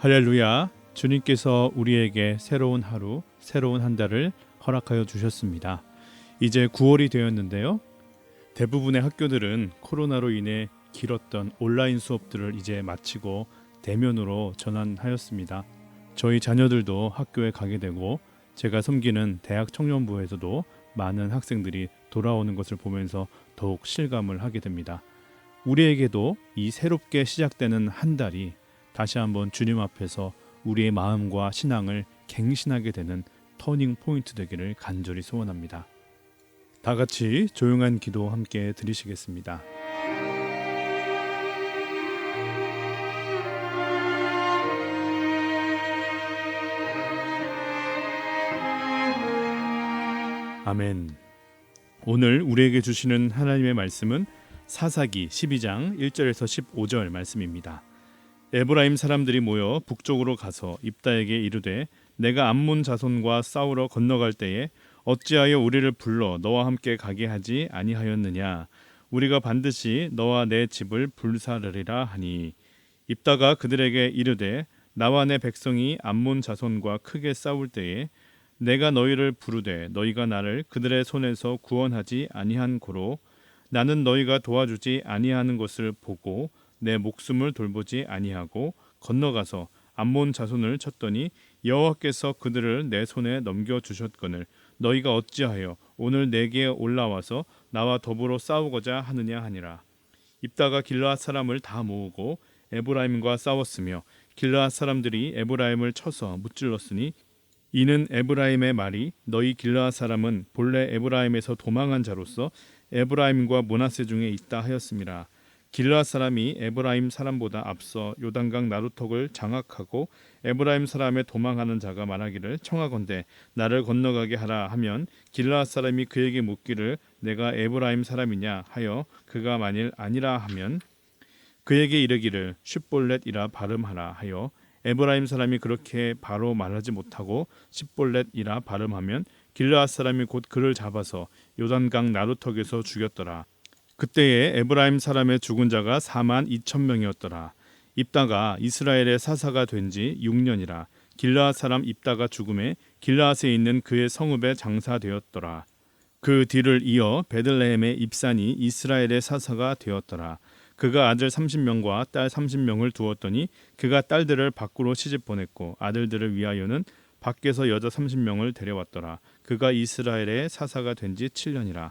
할렐루야. 주님께서 우리에게 새로운 하루, 새로운 한 달을 허락하여 주셨습니다. 이제 9월이 되었는데요. 대부분의 학교들은 코로나로 인해 길었던 온라인 수업들을 이제 마치고 대면으로 전환하였습니다. 저희 자녀들도 학교에 가게 되고 제가 섬기는 대학 청년부에서도 많은 학생들이 돌아오는 것을 보면서 더욱 실감을 하게 됩니다. 우리에게도 이 새롭게 시작되는 한 달이 다시 한번 주님 앞에서 우리의 마음과 신앙을 갱신하게 되는 터닝 포인트 되기를 간절히 소원합니다. 다 같이 조용한 기도 함께 드리시겠습니다. 아멘. 오늘 우리에게 주시는 하나님의 말씀은 사사기 12장 1절에서 15절 말씀입니다. 에브라임 사람들이 모여 북쪽으로 가서 입다에게 이르되 내가 암몬 자손과 싸우러 건너갈 때에 어찌하여 우리를 불러 너와 함께 가게 하지 아니하였느냐? 우리가 반드시 너와 내 집을 불사르리라 하니. 입다가 그들에게 이르되 나와 내 백성이 암몬 자손과 크게 싸울 때에 내가 너희를 부르되 너희가 나를 그들의 손에서 구원하지 아니한 고로 나는 너희가 도와주지 아니하는 것을 보고 내 목숨을 돌보지 아니하고 건너가서 암몬 자손을 쳤더니 여호와께서 그들을 내 손에 넘겨 주셨거늘 너희가 어찌하여 오늘 내게 올라와서 나와 더불어 싸우고자 하느냐 하니라 입다가 길라앗 사람을 다 모으고 에브라임과 싸웠으며 길라앗 사람들이 에브라임을 쳐서 무찔렀으니 이는 에브라임의 말이 너희 길라앗 사람은 본래 에브라임에서 도망한 자로서 에브라임과 모나세 중에 있다 하였습니다. 길라 사람이 에브라임 사람보다 앞서 요단강 나루턱을 장악하고 에브라임 사람의 도망하는 자가 말하기를 청하건대 나를 건너가게 하라 하면 길라 사람이 그에게 묻기를 내가 에브라임 사람이냐 하여 그가 만일 아니라 하면 그에게 이르기를 쉿볼렛이라 발음하라 하여 에브라임 사람이 그렇게 바로 말하지 못하고 십볼렛이라 발음하면 길라앗 사람이 곧 그를 잡아서 요단강 나루턱에서 죽였더라. 그때에 에브라임 사람의 죽은 자가 4만 2천 명이었더라. 입다가 이스라엘의 사사가 된 지 6년이라. 길라앗 사람 입다가 죽음에 길라앗에 있는 그의 성읍에 장사되었더라. 그 뒤를 이어 베들레헴의 입산이 이스라엘의 사사가 되었더라. 그가 아들 30명과 딸 30명을 두었더니 그가 딸들을 밖으로 시집 보냈고 아들들을 위하여는 밖에서 여자 30명을 데려왔더라. 그가 이스라엘의 사사가 된 지 7년이라.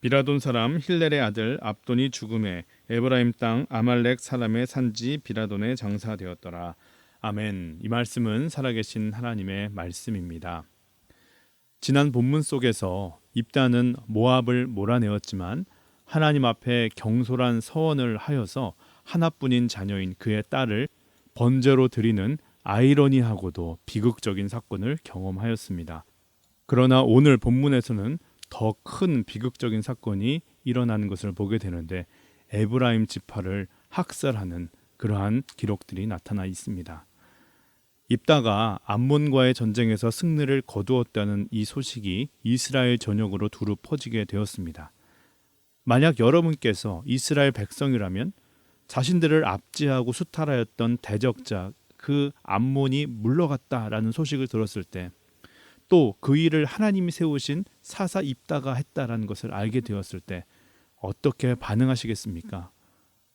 비라돈 사람 힐렐의 아들 압돈이 죽음에 에브라임 땅 아말렉 사람의 산지 비라돈에 장사되었더라. 아멘. 이 말씀은 살아계신 하나님의 말씀입니다. 지난 본문 속에서 입다는 모압을 몰아내었지만 하나님 앞에 경솔한 서원을 하여서 하나뿐인 자녀인 그의 딸을 번제로 드리는 아이러니하고도 비극적인 사건을 경험하였습니다. 그러나 오늘 본문에서는 더 큰 비극적인 사건이 일어나는 것을 보게 되는데 에브라임 지파를 학살하는 그러한 기록들이 나타나 있습니다. 입다가 암몬과의 전쟁에서 승리를 거두었다는 이 소식이 이스라엘 전역으로 두루 퍼지게 되었습니다. 만약 여러분께서 이스라엘 백성이라면 자신들을 압제하고 수탈하였던 대적자 그 암몬이 물러갔다라는 소식을 들었을 때 또 그 일을 하나님이 세우신 사사 입다가 했다라는 것을 알게 되었을 때 어떻게 반응하시겠습니까?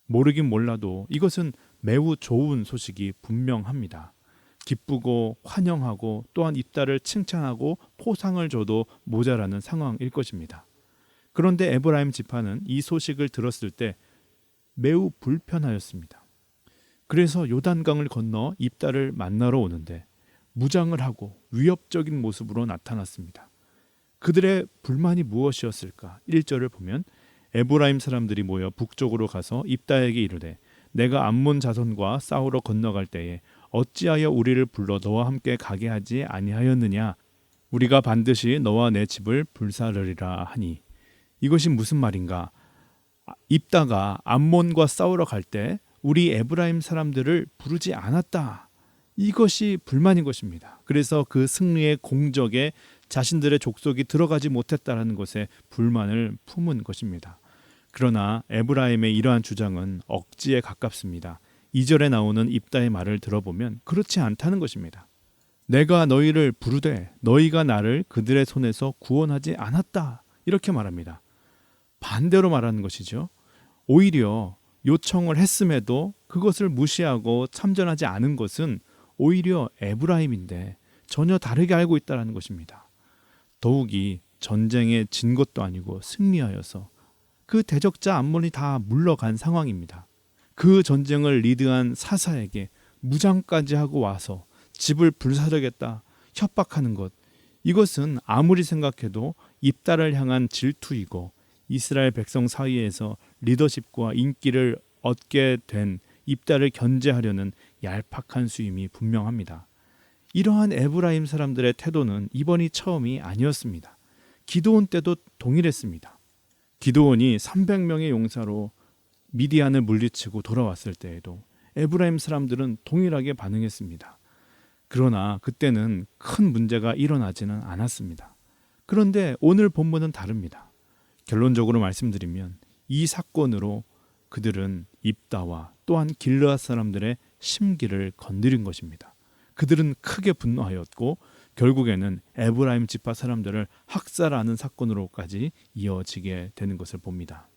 모르긴 몰라도 이것은 매우 좋은 소식이 분명합니다. 기쁘고 환영하고 또한 입다를 칭찬하고 포상을 줘도 모자라는 상황일 것입니다. 그런데 에브라임 지파는 이 소식을 들었을 때 매우 불편하였습니다. 그래서 요단강을 건너 입다를 만나러 오는데 무장을 하고 위협적인 모습으로 나타났습니다. 그들의 불만이 무엇이었을까? 1절을 보면 에브라임 사람들이 모여 북쪽으로 가서 입다에게 이르되 내가 암몬 자손과 싸우러 건너갈 때에 어찌하여 우리를 불러 너와 함께 가게 하지 아니하였느냐 우리가 반드시 너와 내 집을 불사르리라 하니 이것이 무슨 말인가 아, 입다가 암몬과 싸우러 갈 때 우리 에브라임 사람들을 부르지 않았다 이것이 불만인 것입니다 그래서 그 승리의 공적에 자신들의 족속이 들어가지 못했다라는 것에 불만을 품은 것입니다 그러나 에브라임의 이러한 주장은 억지에 가깝습니다. 2절에 나오는 입다의 말을 들어보면 그렇지 않다는 것입니다. 내가 너희를 부르되 너희가 나를 그들의 손에서 구원하지 않았다. 이렇게 말합니다. 반대로 말하는 것이죠. 오히려 요청을 했음에도 그것을 무시하고 참전하지 않은 것은 오히려 에브라임인데 전혀 다르게 알고 있다는 것입니다. 더욱이 전쟁에 진 것도 아니고 승리하여서 그 대적자 암몬이 다 물러간 상황입니다. 그 전쟁을 리드한 사사에게 무장까지 하고 와서 집을 불사르겠다 협박하는 것 이것은 아무리 생각해도 입다를 향한 질투이고 이스라엘 백성 사이에서 리더십과 인기를 얻게 된 입다를 견제하려는 얄팍한 수임이 분명합니다. 이러한 에브라임 사람들의 태도는 이번이 처음이 아니었습니다. 기도원 때도 동일했습니다. 기도원이 300명의 용사로 미디안을 물리치고 돌아왔을 때에도 에브라임 사람들은 동일하게 반응했습니다. 그러나 그때는 큰 문제가 일어나지는 않았습니다. 그런데 오늘 본문은 다릅니다. 결론적으로 말씀드리면 이 사건으로 그들은 입다와 또한 길르앗 사람들의 심기를 건드린 것입니다. 그들은 크게 분노하였고 결국에는 에브라임 지파 사람들을 학살하는 사건으로까지 이어지게 되는 것을 봅니다.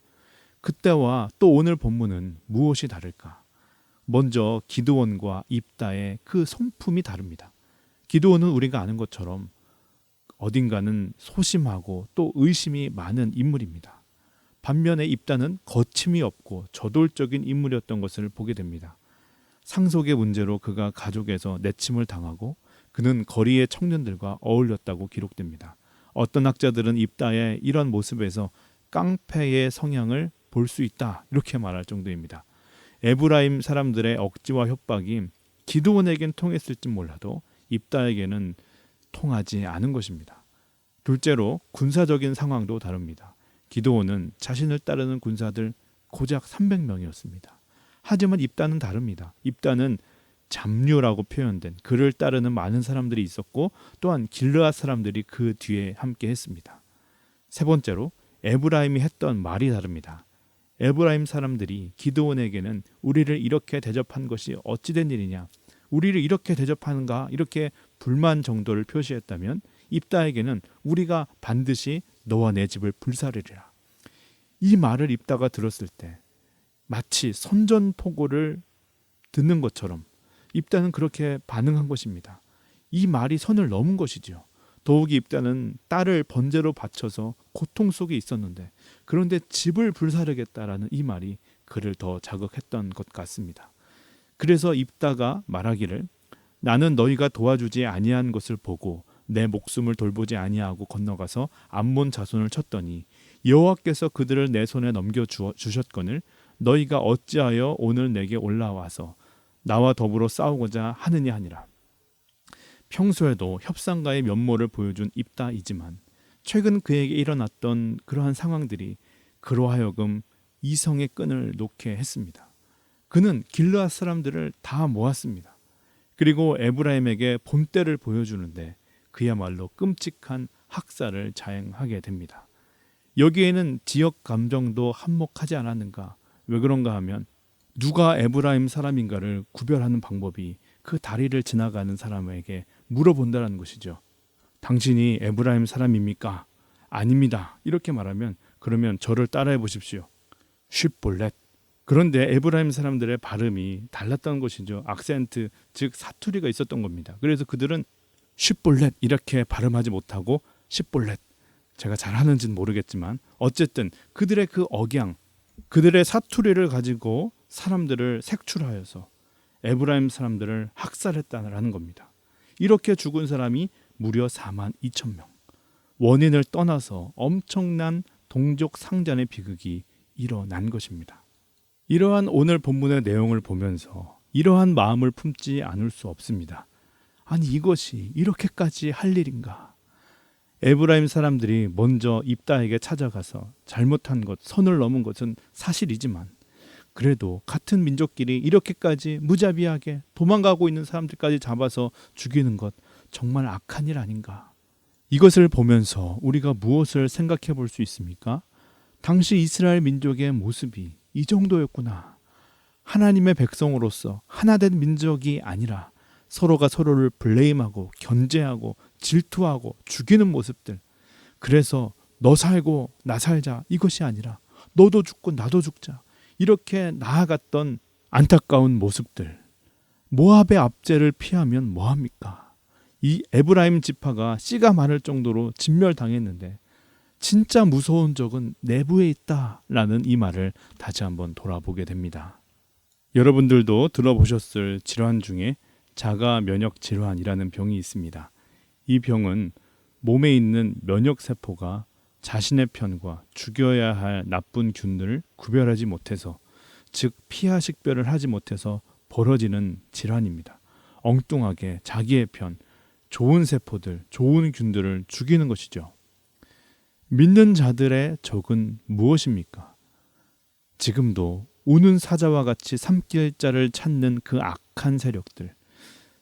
그때와 또 오늘 본문은 무엇이 다를까? 먼저 기도원과 입다의 그 성품이 다릅니다. 기도원은 우리가 아는 것처럼 어딘가는 소심하고 또 의심이 많은 인물입니다. 반면에 입다는 거침이 없고 저돌적인 인물이었던 것을 보게 됩니다. 상속의 문제로 그가 가족에서 내침을 당하고 그는 거리의 청년들과 어울렸다고 기록됩니다. 어떤 학자들은 입다의 이런 모습에서 깡패의 성향을 볼 수 있다 이렇게 말할 정도입니다. 에브라임 사람들의 억지와 협박이 기도원에겐 통했을지 몰라도 입다에게는 통하지 않은 것입니다. 둘째로 군사적인 상황도 다릅니다. 기도원은 자신을 따르는 군사들 고작 300명이었습니다. 하지만 입단은 다릅니다. 입단은 잡류라고 표현된 그를 따르는 많은 사람들이 있었고 또한 길르앗 사람들이 그 뒤에 함께 했습니다. 세 번째로 에브라임이 했던 말이 다릅니다. 에브라임 사람들이 기드온에게는 우리를 이렇게 대접한 것이 어찌된 일이냐 우리를 이렇게 대접하는가 이렇게 불만 정도를 표시했다면 입다에게는 우리가 반드시 너와 내 집을 불사르리라 이 말을 입다가 들었을 때 마치 선전포고를 듣는 것처럼 입다는 그렇게 반응한 것입니다. 이 말이 선을 넘은 것이지요. 더욱이 입다는 딸을 번제로 바쳐서 고통 속에 있었는데 그런데 집을 불사르겠다라는 이 말이 그를 더 자극했던 것 같습니다. 그래서 입다가 말하기를 나는 너희가 도와주지 아니한 것을 보고 내 목숨을 돌보지 아니하고 건너가서 암몬 자손을 쳤더니 여호와께서 그들을 내 손에 넘겨 주셨거늘 너희가 어찌하여 오늘 내게 올라와서 나와 더불어 싸우고자 하느냐 하니라. 평소에도 협상가의 면모를 보여준 입다이지만 최근 그에게 일어났던 그러한 상황들이 그로 하여금 이성의 끈을 놓게 했습니다. 그는 길르앗 사람들을 다 모았습니다. 그리고 에브라임에게 본때를 보여주는데 그야말로 끔찍한 학살을 자행하게 됩니다. 여기에는 지역 감정도 한몫하지 않았는가 왜 그런가 하면 누가 에브라임 사람인가를 구별하는 방법이 그 다리를 지나가는 사람에게 물어본다는 것이죠. 당신이 에브라임 사람입니까? 아닙니다. 이렇게 말하면 그러면 저를 따라해 보십시오. 쉽볼렛. 그런데 에브라임 사람들의 발음이 달랐던 것이죠. 악센트 즉 사투리가 있었던 겁니다. 그래서 그들은 쉽볼렛 이렇게 발음하지 못하고 십볼렛 제가 잘하는지는 모르겠지만 어쨌든 그들의 그 억양 그들의 사투리를 가지고 사람들을 색출하여서 에브라임 사람들을 학살했다는 겁니다. 이렇게 죽은 사람이 무려 4만 2천 명. 원인을 떠나서 엄청난 동족 상잔의 비극이 일어난 것입니다. 이러한 오늘 본문의 내용을 보면서 이러한 마음을 품지 않을 수 없습니다. 아니 이것이 이렇게까지 할 일인가? 에브라임 사람들이 먼저 입다에게 찾아가서 잘못한 것, 선을 넘은 것은 사실이지만 그래도 같은 민족끼리 이렇게까지 무자비하게 도망가고 있는 사람들까지 잡아서 죽이는 것 정말 악한 일 아닌가? 이것을 보면서 우리가 무엇을 생각해 볼 수 있습니까? 당시 이스라엘 민족의 모습이 이 정도였구나. 하나님의 백성으로서 하나된 민족이 아니라 서로가 서로를 블레임하고 견제하고 질투하고 죽이는 모습들. 그래서 너 살고 나 살자 이것이 아니라 너도 죽고 나도 죽자. 이렇게 나아갔던 안타까운 모습들. 모압의 압제를 피하면 뭐 합니까? 이 에브라임 지파가 씨가 많을 정도로 진멸당했는데 진짜 무서운 적은 내부에 있다라는 이 말을 다시 한번 돌아보게 됩니다. 여러분들도 들어보셨을 질환 중에 자가 면역 질환이라는 병이 있습니다. 이 병은 몸에 있는 면역 세포가 자신의 편과 죽여야 할 나쁜 균들을 구별하지 못해서 즉 피하 식별을 하지 못해서 벌어지는 질환입니다. 엉뚱하게 자기의 편 좋은 세포들, 좋은 균들을 죽이는 것이죠. 믿는 자들의 적은 무엇입니까? 지금도 우는 사자와 같이 삼킬 자를 찾는 그 악한 세력들.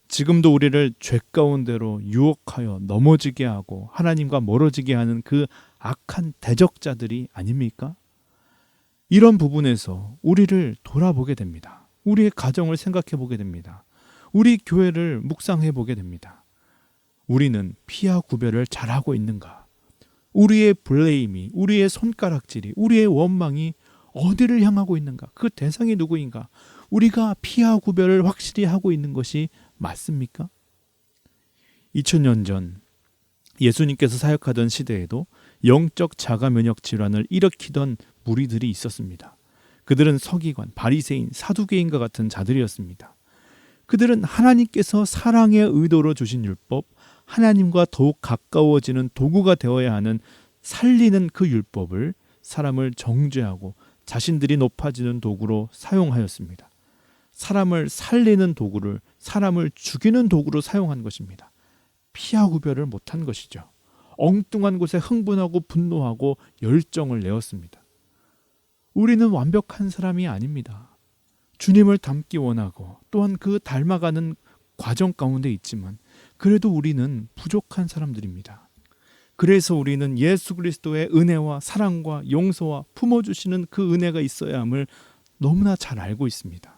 지금도 우리를 죄 가운데로 유혹하여 넘어지게 하고 하나님과 멀어지게 하는 그 악한 대적자들이 아닙니까? 이런 부분에서 우리를 돌아보게 됩니다. 우리의 가정을 생각해 보게 됩니다. 우리 교회를 묵상해 보게 됩니다. 우리는 피하 구별을 잘하고 있는가? 우리의 블레임이, 우리의 손가락질이, 우리의 원망이 어디를 향하고 있는가? 그 대상이 누구인가? 우리가 피하 구별을 확실히 하고 있는 것이 맞습니까? 2000년 전 예수님께서 사역하던 시대에도 영적 자가 면역 질환을 일으키던 무리들이 있었습니다. 그들은 서기관, 바리새인, 사두개인과 같은 자들이었습니다. 그들은 하나님께서 사랑의 의도로 주신 율법, 하나님과 더욱 가까워지는 도구가 되어야 하는 살리는 그 율법을 사람을 정죄하고 자신들이 높아지는 도구로 사용하였습니다. 사람을 살리는 도구를 사람을 죽이는 도구로 사용한 것입니다. 피하 구별을 못한 것이죠. 엉뚱한 곳에 흥분하고 분노하고 열정을 내었습니다. 우리는 완벽한 사람이 아닙니다. 주님을 닮기 원하고 또한 그 닮아가는 과정 가운데 있지만 그래도 우리는 부족한 사람들입니다. 그래서 우리는 예수 그리스도의 은혜와 사랑과 용서와 품어주시는 그 은혜가 있어야 함을 너무나 잘 알고 있습니다.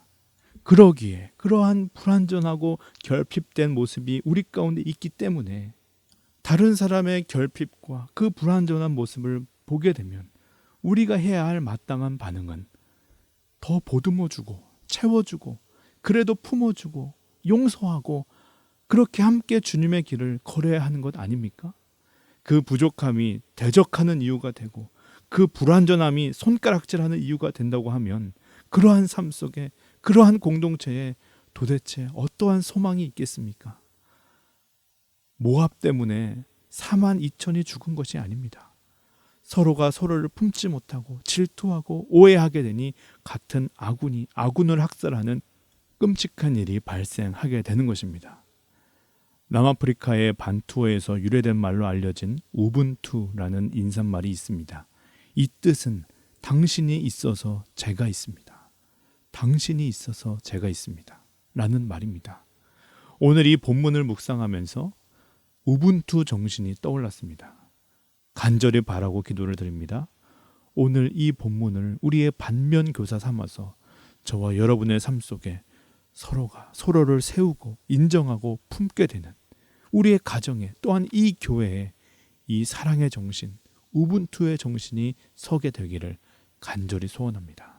그러기에 그러한 불완전하고 결핍된 모습이 우리 가운데 있기 때문에 다른 사람의 결핍과 그 불완전한 모습을 보게 되면 우리가 해야 할 마땅한 반응은 더 보듬어주고 채워주고 그래도 품어주고 용서하고 그렇게 함께 주님의 길을 걸어야 하는 것 아닙니까? 그 부족함이 대적하는 이유가 되고 그 불완전함이 손가락질하는 이유가 된다고 하면 그러한 삶 속에 그러한 공동체에 도대체 어떠한 소망이 있겠습니까? 모압 때문에 4만 2천이 죽은 것이 아닙니다. 서로가 서로를 품지 못하고 질투하고 오해하게 되니 같은 아군이 아군을 학살하는 끔찍한 일이 발생하게 되는 것입니다. 남아프리카의 반투어에서 유래된 말로 알려진 우분투라는 인사말이 있습니다. 이 뜻은 당신이 있어서 제가 있습니다. 당신이 있어서 제가 있습니다. 라는 말입니다. 오늘 이 본문을 묵상하면서 우분투 정신이 떠올랐습니다. 간절히 바라고 기도를 드립니다. 오늘 이 본문을 우리의 반면 교사 삼아서 저와 여러분의 삶 속에 서로가 서로를 세우고 인정하고 품게 되는 우리의 가정에 또한 이 교회에 이 사랑의 정신, 우분투의 정신이 서게 되기를 간절히 소원합니다.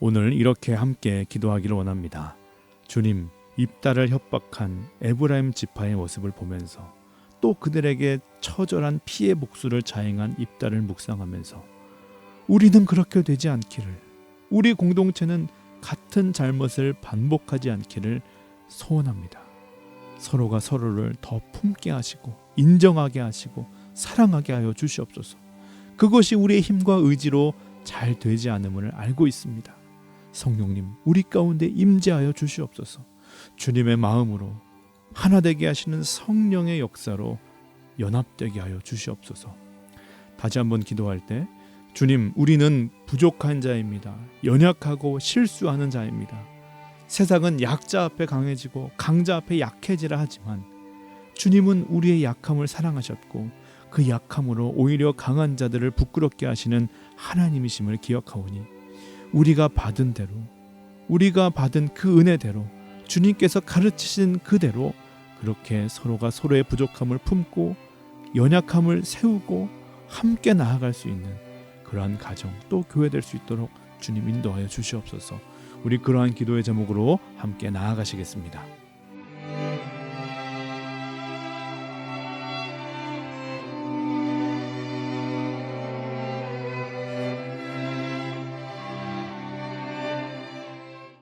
오늘 이렇게 함께 기도하기를 원합니다. 주님, 입다를 협박한 에브라임 지파의 모습을 보면서 또 그들에게 처절한 피해 복수를 자행한 입다를 묵상하면서 우리는 그렇게 되지 않기를 우리 공동체는 같은 잘못을 반복하지 않기를 소원합니다. 서로가 서로를 더 품게 하시고 인정하게 하시고 사랑하게 하여 주시옵소서. 그것이 우리의 힘과 의지로 잘 되지 않음을 알고 있습니다. 성령님, 우리 가운데 임재하여 주시옵소서. 주님의 마음으로 하나 되게 하시는 성령의 역사로 연합되게 하여 주시옵소서. 다시 한번 기도할 때 주님, 우리는 부족한 자입니다. 연약하고 실수하는 자입니다. 세상은 약자 앞에 강해지고 강자 앞에 약해지라 하지만 주님은 우리의 약함을 사랑하셨고 그 약함으로 오히려 강한 자들을 부끄럽게 하시는 하나님이심을 기억하오니 우리가 받은 대로 우리가 받은 그 은혜대로 주님께서 가르치신 그대로 그렇게 서로가 서로의 부족함을 품고 연약함을 세우고 함께 나아갈 수 있는 그러한 가정 또 교회 될 수 있도록 주님 인도하여 주시옵소서. 우리 그러한 기도의 제목으로 함께 나아가시겠습니다.